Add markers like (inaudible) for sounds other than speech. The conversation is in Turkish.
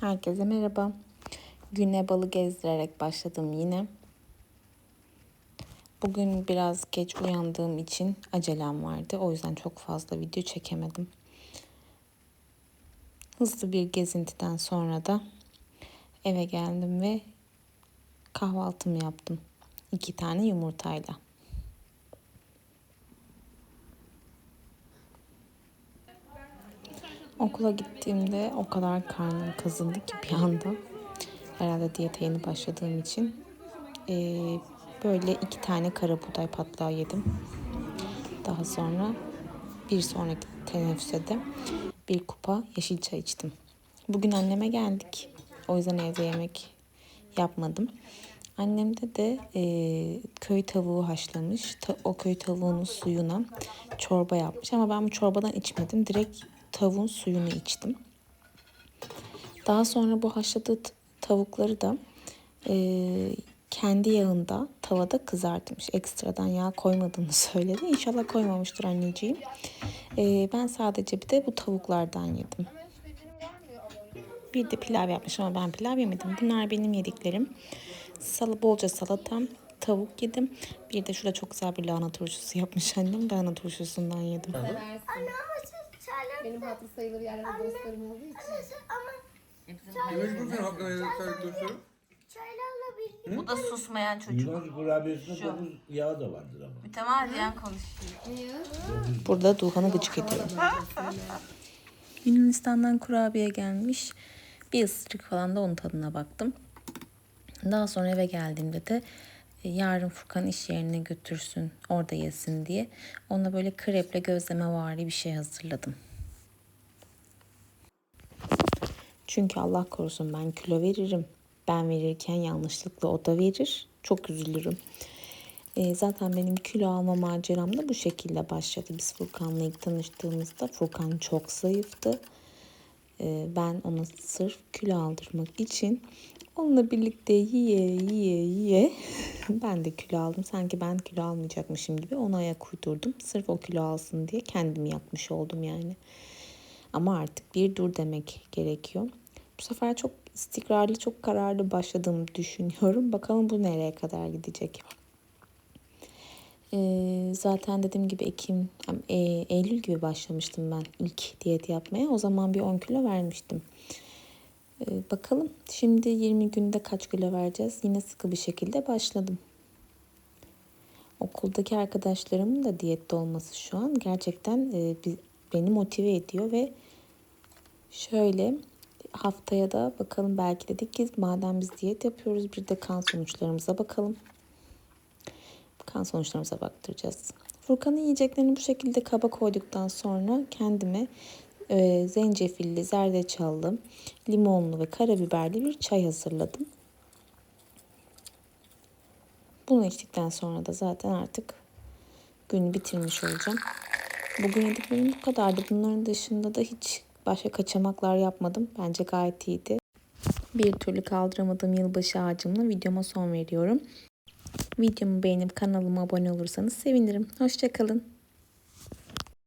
Herkese merhaba. Güne balı gezdirerek başladım yine. Bugün biraz geç uyandığım için acelem vardı. O yüzden çok fazla video çekemedim. Hızlı bir gezintiden sonra da eve geldim ve kahvaltımı yaptım. İki tane yumurtayla. Okula gittiğimde o kadar karnım kazındı ki bir anda. Herhalde diyete yeni başladığım için. Ee, böyle iki tane kara buğday patlağı yedim. Daha sonra bir sonraki teneffüse de bir kupa yeşil çay içtim. Bugün anneme geldik. O yüzden evde yemek yapmadım. Annemde de e, köy tavuğu haşlamış. Ta, o köy tavuğunun suyuna çorba yapmış. Ama ben bu çorbadan içmedim. Direkt tavuğun suyunu içtim. Daha sonra bu haşladığı tavukları da e, kendi yağında tavada kızartmış. Ekstradan yağ koymadığını (laughs) söyledi. İnşallah koymamıştır anneciğim. E, ben sadece bir de bu tavuklardan yedim. Bir de pilav yapmış ama ben pilav yemedim. Bunlar benim yediklerim. Salı bolca salatam, tavuk yedim. Bir de şurada çok güzel bir lahana turşusu yapmış annem. Lahana turşusundan yedim. Çaylar... Benim hatır sayılır yerlerde dostlarım olduğu için. Ama Mecbur sen hakkında yedik dostlarım. çaylarla bir... Bu da susmayan çocuk. Yunus kurabiyesinde dokuz yağı da vardır ama. Mütemadiyen konuşuyor. Burada Duhan'ı gıcık ediyorum. Yunanistan'dan kurabiye gelmiş. Bir ısırık falan da onun tadına baktım. Daha sonra eve geldiğimde de e, yarın Furkan iş yerine götürsün, orada yesin diye ona böyle kreple gözleme vari bir şey hazırladım. Çünkü Allah korusun ben kilo veririm. Ben verirken yanlışlıkla o da verir. Çok üzülürüm. E, zaten benim kilo alma maceram da bu şekilde başladı. Biz Furkan'la ilk tanıştığımızda Furkan çok zayıftı. E, ben ona sırf kilo aldırmak için onunla birlikte yiye yiye yiye (laughs) ben de kilo aldım. Sanki ben kilo almayacakmışım gibi ona ayak uydurdum. Sırf o kilo alsın diye kendimi yakmış oldum yani. Ama artık bir dur demek gerekiyor. Bu sefer çok istikrarlı, çok kararlı başladığımı düşünüyorum. Bakalım bu nereye kadar gidecek. Ee, zaten dediğim gibi Ekim, e, Eylül gibi başlamıştım ben ilk diyet yapmaya. O zaman bir 10 kilo vermiştim. Ee, bakalım şimdi 20 günde kaç kilo vereceğiz. Yine sıkı bir şekilde başladım. Okuldaki arkadaşlarımın da diyette olması şu an gerçekten e, beni motive ediyor ve şöyle haftaya da bakalım belki dedik ki madem biz diyet yapıyoruz bir de kan sonuçlarımıza bakalım. Kan sonuçlarımıza baktıracağız. Furkan'ın yiyeceklerini bu şekilde kaba koyduktan sonra kendime e, zencefilli, zerdeçallı, limonlu ve karabiberli bir çay hazırladım. Bunu içtikten sonra da zaten artık günü bitirmiş olacağım. Bugün yediklerim bu kadardı. Bunların dışında da hiç başka kaçamaklar yapmadım. Bence gayet iyiydi. Bir türlü kaldıramadığım yılbaşı ağacımla videoma son veriyorum. Videomu beğenip kanalıma abone olursanız sevinirim. Hoşçakalın.